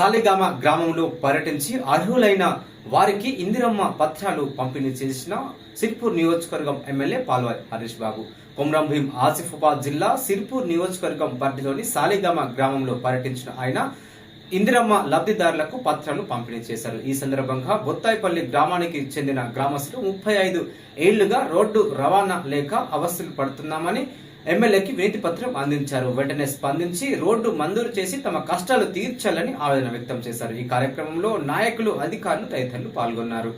సాలిగామ గ్రామంలో పర్యటించి అర్హులైన వారికి ఇందిరమ్మ పత్రాలు పంపిణీ చేసిన సిర్పూర్ నియోజకవర్గం ఎమ్మెల్యే పాల్వారి హరీష్ బాబు. కొమ్రం భీం ఆసిఫాబాద్ జిల్లా సిర్పూర్ నియోజకవర్గం పరిధిలోని సాలిగామ గ్రామంలో పర్యటించిన ఆయన ఇందిరమ్మ లబ్ధిదారులకు పత్రాలు పంపిణీ చేశారు. ఈ సందర్భంగా బొత్తాయిపల్లి గ్రామానికి చెందిన గ్రామస్తులు ముప్పై ఐదు ఏళ్ళుగా రోడ్డు రవాణా లేక అవస్థలు పడుతున్నామని ఎమ్మెల్యేకి వినతి పత్రం అందించారు. వెంటనే స్పందించి రోడ్డు మంజూరు చేసి తమ కష్టాలు తీర్చాలని ఆవేదన వ్యక్తం చేశారు. ఈ కార్యక్రమంలో నాయకులు అధికారులు తదితరులు పాల్గొన్నారు.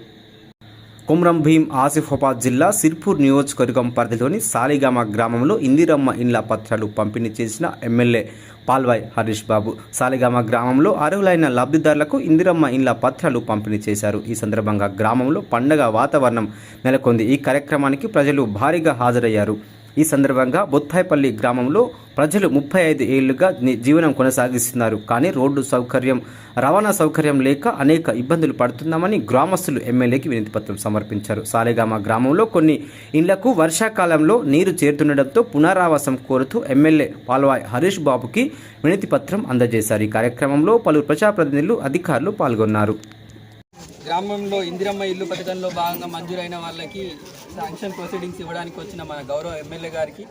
కుమ్రం భీం ఆసిఫాబాద్ జిల్లా సిర్పూర్ నియోజకవర్గం పరిధిలోని సాలిగామ గ్రామంలో ఇందిరమ్మ ఇండ్ల పత్రాలు పంపిణీ చేసిన ఎమ్మెల్యే పాల్వాయ్ హరీష్ బాబు సాలిగామ గ్రామంలో అర్హులైన లబ్ధిదారులకు ఇందిరమ్మ ఇండ్ల పత్రాలు పంపిణీ చేశారు. ఈ సందర్భంగా గ్రామంలో పండగ వాతావరణం నెలకొంది. ఈ కార్యక్రమానికి ప్రజలు భారీగా హాజరయ్యారు. ఈ సందర్భంగా బొత్తాయిపల్లి గ్రామంలో ప్రజలు ముప్పై ఐదు ఏళ్ళుగా జీవనం కొనసాగిస్తున్నారు. కానీ రోడ్డు సౌకర్యం రవాణా సౌకర్యం లేక అనేక ఇబ్బందులు పడుతున్నామని గ్రామస్తులు ఎమ్మెల్యేకి వినతిపత్రం సమర్పించారు. సాలేగామ గ్రామంలో కొన్ని ఇండ్లకు వర్షాకాలంలో నీరు చేరుతుండటంతో పునరావాసం కోరుతూ ఎమ్మెల్యే పాల్వాయ్ హరీష్ బాబుకి వినతిపత్రం అందజేశారు. ఈ కార్యక్రమంలో పలు ప్రజాప్రతినిధులు అధికారులు పాల్గొన్నారు. గ్రామంలో ఇందిరమ్మ ఇల్లు పథకంలో భాగంగా మంజూరైన వాళ్ళకి శాంక్షన్ ప్రొసీడింగ్స్ ఇవ్వడానికి వచ్చిన మన గౌరవ ఎమ్మెల్యే గారికి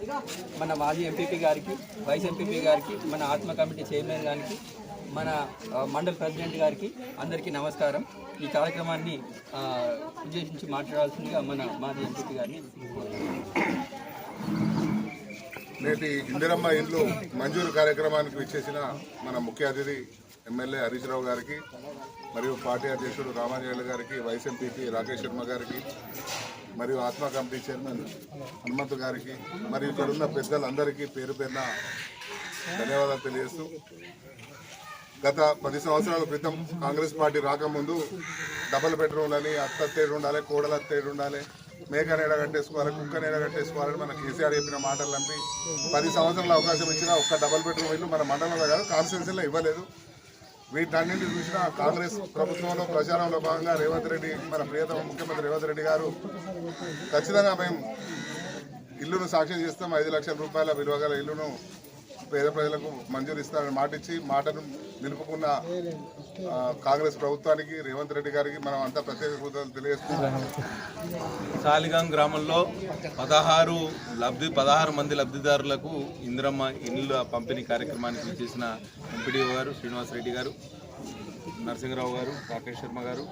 మన మాజీ ఎంపీపీ గారికి వైస్ ఎంపీపీ గారికి మన ఆత్మ కమిటీ చైర్మన్ గారికి మన మండల్ ప్రెసిడెంట్ గారికి అందరికీ నమస్కారం. ఈ కార్యక్రమాన్ని ఉద్దేశించి మాట్లాడాల్సిందిగా మన మాజీ ఎంపీపీ గారిని నేటి ఇందిరమ్మ ఇండ్లు మంజూరు కార్యక్రమానికి విచ్చేసిన మన ముఖ్య అతిథి ఎమ్మెల్యే హరీష్ రావు గారికి మరియు పార్టీ అధ్యక్షుడు రామాంజనేయులు గారికి వైస్ ఎంపీపీ రాకేష్ శర్మ గారికి మరియు ఆత్మ కమిటీ చైర్మన్ హనుమంతు గారికి మరియు ఇక్కడ ఉన్న పెద్దలందరికీ పేరు పేరున ధన్యవాదాలు తెలియజేస్తూ గత పది సంవత్సరాల క్రితం కాంగ్రెస్ పార్టీ రాకముందు డబల్ బెడ్రూమ్ అని అత్తేడు ఉండాలి కోడల తేడు ఉండాలి మేక నీడ కట్టేసుకోవాలి కుక్క నీడ కట్టేసుకోవాలని మన కేసీఆర్ చెప్పిన మాటలు నమ్మి పది సంవత్సరాల అవకాశం ఇచ్చినా ఒక్క డబల్ బెడ్రూమ్ ఇల్లు మన మండలంలో కాదు కాన్స్టిట్యూన్సీలో ఇవ్వలేదు. వీటన్నింటి చూసిన కాంగ్రెస్ ప్రభుత్వంలో ప్రచారంలో భాగంగా రేవంత్ రెడ్డి మన ప్రియతమ ముఖ్యమంత్రి రేవంత్ రెడ్డి గారు ఖచ్చితంగా మేము ఇల్లును సాక్ష్యం చేస్తాం. ఐదు లక్షల రూపాయల విలువ ఇల్లును పేద ప్రజలకు మంజూరు ఇస్తానని మాట ఇచ్చి మాటను నిలుపుకున్న కాంగ్రెస్ ప్రభుత్వానికి రేవంత్ రెడ్డి గారికి మనం అంతా ప్రత్యేక కృతజ్ఞతలు తెలియజేస్తున్నాం సాలిగాం గ్రామంలో పదహారు లబ్ధి పదహారు మంది లబ్ధిదారులకు ఇందిరమ్మ ఇండ్ల పంపిణీ కార్యక్రమానికి చేసిన ఎంపీడీఓ గారు శ్రీనివాసరెడ్డి గారు నరసింహరావు గారు రాకేష్ శర్మ గారు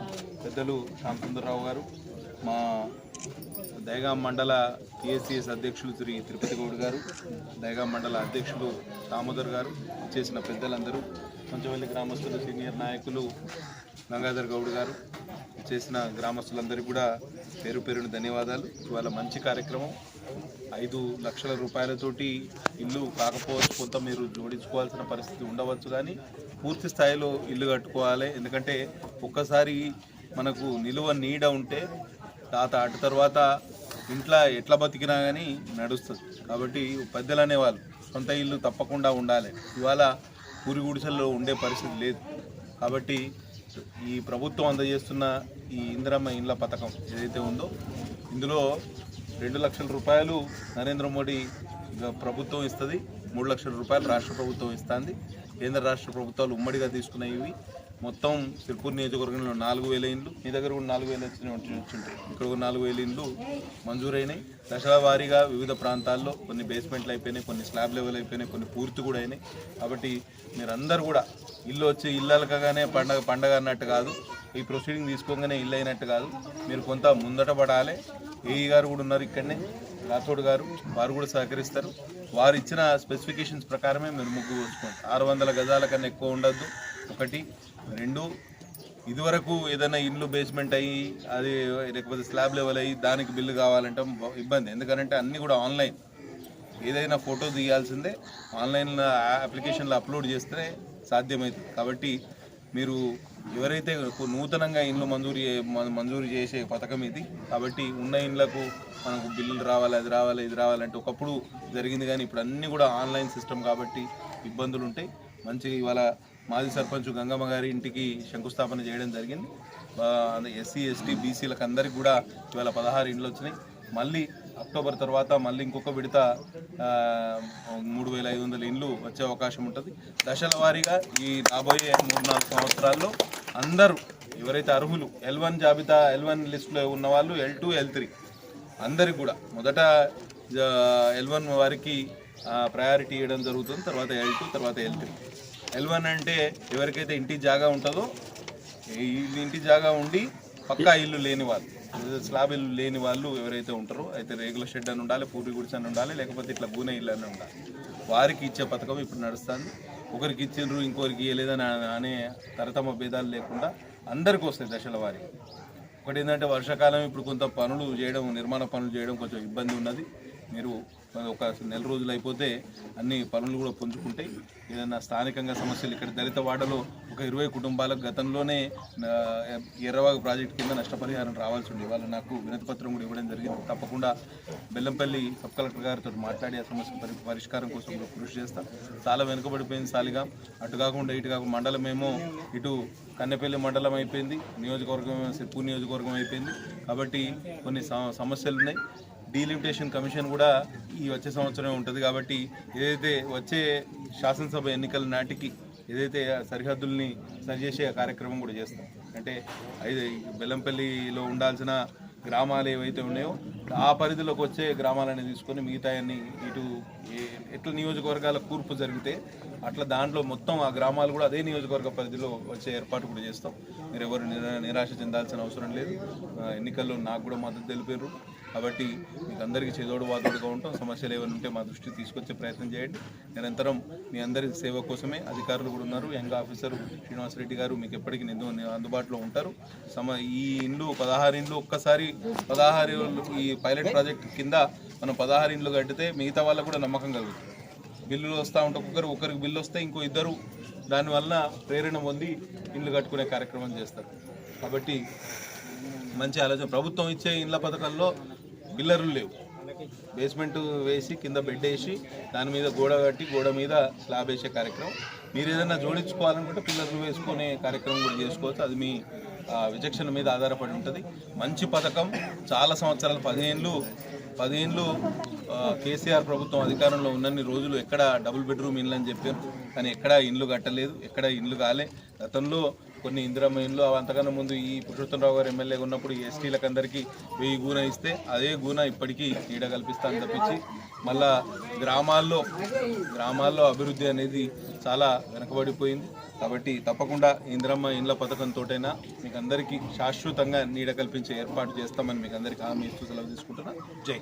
పెద్దలు శ్యామసుందరరావు గారు మా దయగాం మండల టీఎస్సీఎస్ అధ్యక్షులు శ్రీ తిరుపతి గౌడ్ గారు దయగా మండల అధ్యక్షులు దామోదర్ గారు చేసిన పెద్దలందరూ కొంచెంవల్లి గ్రామస్తులు సీనియర్ నాయకులు గంగాధర్ గౌడ్ గారు చేసిన గ్రామస్తులందరికీ కూడా పేరు పేరున ధన్యవాదాలు. ఇవాళ మంచి కార్యక్రమం. ఐదు లక్షల రూపాయలతోటి ఇల్లు కాకపోవచ్చు కొంత మీరు జోడించుకోవాల్సిన పరిస్థితి ఉండవచ్చు కానీ పూర్తి స్థాయిలో ఇల్లు కట్టుకోవాలి. ఎందుకంటే ఒక్కసారి మనకు నిలువ నీడ ఉంటే తాత అటు తర్వాత ఇంట్లో ఎట్లా బతికినా కానీ నడుస్తుంది. కాబట్టి పెద్దలు అనేవాళ్ళు సొంత ఇల్లు తప్పకుండా ఉండాలి. ఇవాళ పూరి గుడిసెల్లో ఉండే పరిస్థితి లేదు. కాబట్టి ఈ ప్రభుత్వం అందజేస్తున్న ఈ ఇందిరమ్మ ఇండ్ల పథకం ఏదైతే ఉందో ఇందులో రెండు లక్షల రూపాయలు నరేంద్ర మోడీ ప్రభుత్వం ఇస్తుంది మూడు లక్షల రూపాయలు రాష్ట్ర ప్రభుత్వం ఇస్తుంది. కేంద్ర రాష్ట్ర ప్రభుత్వాలు ఉమ్మడిగా తీసుకునేవి మొత్తం సిర్పూర్ నియోజకవర్గంలో నాలుగు వేల ఇండ్లు మీ దగ్గర కూడా నాలుగు వేలు వచ్చినాయి ఇక్కడ కూడా నాలుగు వేల ఇండ్లు మంజూరైనాయి. దశల వారీగా వివిధ ప్రాంతాల్లో కొన్ని బేస్మెంట్లు అయిపోయినాయి కొన్ని స్లాబ్ లెవెల్ అయిపోయినాయి కొన్ని పూర్తి కూడా అయినాయి. కాబట్టి మీరందరూ కూడా ఇల్లు వచ్చి ఇల్లలకగానే పండగ పండగ అన్నట్టు కాదు ఈ ప్రొసీడింగ్ తీసుకోగానే ఇల్లు అయినట్టు కాదు. మీరు కొంత ముందట పడాలి. ఏఈ గారు కూడా ఉన్నారు ఇక్కడనే రాథోడ్ గారు వారు కూడా సహకరిస్తారు. వారు ఇచ్చిన స్పెసిఫికేషన్స్ ప్రకారమే మీరు ముగ్గు పోసుకోండి. ఆరు వందల గజాల కన్నా ఎక్కువ ఉండద్దు. ఒకటి రెండు. ఇదివరకు ఏదైనా ఇల్లు బేస్మెంట్ అయ్యి అది లేకపోతే స్లాబ్ లెవెల్ అయ్యి దానికి బిల్లు కావాలంటే ఇబ్బంది. ఎందుకంటే అన్నీ కూడా ఆన్లైన్ ఏదైనా ఫోటో తీయాల్సిందే. ఆన్లైన్లో అప్లికేషన్లో అప్లోడ్ చేస్తే సాధ్యమవుతుంది. కాబట్టి మీరు ఎవరైతే నూతనంగా ఇండ్లు మంజూరు మంజూరు చేసే పథకం ఇది. కాబట్టి ఉన్న ఇండ్లకు మనకు బిల్లులు రావాలి అది రావాలి ఇది రావాలంటే ఒకప్పుడు జరిగింది కానీ ఇప్పుడు అన్నీ కూడా ఆన్లైన్ సిస్టమ్ కాబట్టి ఇబ్బందులు ఉంటాయి మంచి ఇవాళ మాజీ సర్పంచ్ గంగమ్మ గారి ఇంటికి శంకుస్థాపన చేయడం జరిగింది. ఎస్సీ ఎస్టీ బీసీలకు అందరికి కూడా ఇవాళ పదహారు ఇండ్లు వచ్చినాయి. మళ్ళీ అక్టోబర్ తర్వాత మళ్ళీ ఇంకొక విడత మూడు వేల ఐదు వందల ఇండ్లు వచ్చే అవకాశం ఉంటుంది. దశల వారీగా ఈ రాబోయే మూడు నాలుగు సంవత్సరాల్లో అందరూ ఎవరైతే అర్హులు ఎల్ వన్ జాబితా ఎల్ వన్ లిస్టులో ఉన్న వాళ్ళు ఎల్ టూ ఎల్ త్రీ అందరికి కూడా మొదట ఎల్ వన్ వారికి ప్రయారిటీ ఇవ్వడం జరుగుతుంది. తర్వాత ఎల్ టూ తర్వాత ఎల్ త్రీ ఎల్ వన్ అంటే ఎవరికైతే ఇంటి జాగా ఉంటుందో ఈ ఇంటి జాగా ఉండి పక్కా ఇల్లు లేని వాళ్ళు స్లాబ్ ఇల్లు లేని వాళ్ళు ఎవరైతే ఉంటారో అయితే రేగుల షెడ్ అని ఉండాలి పూరి గుడిసె అని ఉండాలి లేకపోతే ఇట్లా గూనె ఇల్లు అని ఉండాలి. వారికి ఇచ్చే పథకం ఇప్పుడు నడుస్తుంది. ఒకరికి ఇచ్చిండ్రు ఇంకొకరికి ఇవ్వలేదని అనే తరతమ భేదాలు లేకుండా అందరికీ వస్తాయి దశల వారి. ఒకటి ఏంటంటే వర్షాకాలం ఇప్పుడు కొంత పనులు చేయడం నిర్మాణ పనులు చేయడం కొంచెం ఇబ్బంది ఉన్నది. మీరు ఒక నెల రోజులు అయిపోతే అన్ని పనులు కూడా పుంజుకుంటాయి. ఏదైనా స్థానికంగా సమస్యలు ఇక్కడ దళిత వాడలో ఒక ఇరవై కుటుంబాలకు గతంలోనే ఆ, ఎర్రవాగు ప్రాజెక్ట్ కింద నష్టపరిహారం రావాల్సి ఉంది. వాళ్ళు నాకు వినతిపత్రం కూడా ఇవ్వడం జరిగింది. తప్పకుండా బెల్లంపల్లి సబ్ కలెక్టర్ గారితో మాట్లాడి ఆ సమస్య పరిష్కారం కోసం కృషి చేస్తాం. చాలా వెనుకబడిపోయింది సాలిగా. అటు కాకుండా ఇటు కాకుండా మండలం ఏమో ఇటు కన్నెపల్లి మండలం అయిపోయింది. నియోజకవర్గం సిర్పూర్ నియోజకవర్గం అయిపోయింది. కాబట్టి కొన్ని సమస్యలు ఉన్నాయి. డీలిమిటేషన్ కమిషన్ కూడా ఈ వచ్చే సంవత్సరం ఉంటుంది కాబట్టి ఏదైతే వచ్చే శాసనసభ ఎన్నికల నాటికి ఏదైతే సరిహద్దుల్ని సరిచేసే కార్యక్రమం కూడా చేస్తాం. అంటే ఐదు బెల్లంపల్లిలో ఉండాల్సిన గ్రామాలు ఏవైతే ఉన్నాయో ఆ పరిధిలోకి వచ్చే గ్రామాలని తీసుకొని మిగతాయన్ని ఇటు ఎట్లా నియోజకవర్గాల కూర్పు జరిగితే అట్లా దాంట్లో మొత్తం ఆ గ్రామాలు కూడా అదే నియోజకవర్గ పరిధిలో వచ్చే ఏర్పాటు కూడా చేస్తాం. మీరు ఎవరు నిరా- నిరాశ చెందాల్సిన అవసరం లేదు. ఎన్నికల్లో నాకు కూడా మద్దతు తెలిపారు. కాబట్టి మీకు అందరికీ చేదోడు వాదోడుగా ఉంటాం. సమస్యలు ఏమైనా ఉంటే మా దృష్టికి తీసుకొచ్చే ప్రయత్నం చేయండి. నిరంతరం మీ అందరి సేవ కోసమే అధికారులు కూడా ఉన్నారు. యంగ్ ఆఫీసర్ శ్రీనివాసరెడ్డి గారు మీకు ఎప్పటికీ అందుబాటులో ఉంటారు. సమ ఈ ఇండ్లు పదహారు ఇండ్లు ఒక్కసారి పదహారు ఈ పైలట్ ప్రాజెక్ట్ కింద మనం పదహారు ఇండ్లు కట్టితే మిగతా వాళ్ళకు కూడా నమ్మకం కలుగుతుంది. బిల్లులు వస్తూ ఉంటే ఒక్కొక్కరు ఒకరికి బిల్లు వస్తే ఇంకో ఇద్దరు దానివల్ల ప్రేరణ పొంది ఇల్లు కట్టుకునే కార్యక్రమం చేస్తారు. కాబట్టి మంచి ఆలోచన. ప్రభుత్వం ఇచ్చే ఇండ్ల పథకంలో పిల్లర్లు లేవు. బేస్మెంట్ వేసి కింద బెడ్ వేసి దాని మీద గోడ కట్టి గోడ మీద స్లాబ్ వేసే కార్యక్రమం. మీరు ఏదైనా జోడించుకోవాలనుకుంటే పిల్లర్లు వేసుకునే కార్యక్రమం కూడా చేసుకోవచ్చు. అది మీ విచక్షణ మీద ఆధారపడి ఉంటుంది. మంచి పథకం. చాలా సంవత్సరాలు పదిహేనులు పదిహేనులు కేసీఆర్ ప్రభుత్వం అధికారంలో ఉన్నన్ని రోజులు ఎక్కడ డబుల్ బెడ్రూమ్ ఇల్లు అని చెప్పారు. కానీ ఎక్కడ ఇండ్లు కట్టలేదు ఎక్కడ ఇండ్లు కాలే. గతంలో కొన్ని ఇందిరామయంలో అంతకన్నా ముందు ఈ పురుషోత్తమరావు గారు ఎమ్మెల్యేగా ఉన్నప్పుడు ఈ ఎస్టీలకు అందరికీ వెయ్యి గూన ఇస్తే అదే గూన ఇప్పటికీ నీడ కల్పిస్తాను తప్పించి మళ్ళా గ్రామాల్లో గ్రామాల్లో అభివృద్ధి అనేది చాలా వెనకబడిపోయింది. కాబట్టి తప్పకుండా ఇందిరమ్మ ఇండ్ల పథకంతోటైనా మీకు అందరికీ శాశ్వతంగా నీడ కల్పించే ఏర్పాటు చేస్తామని మీకు అందరికీ హామీ ఇస్తూ సెలవు తీసుకుంటున్నా. జై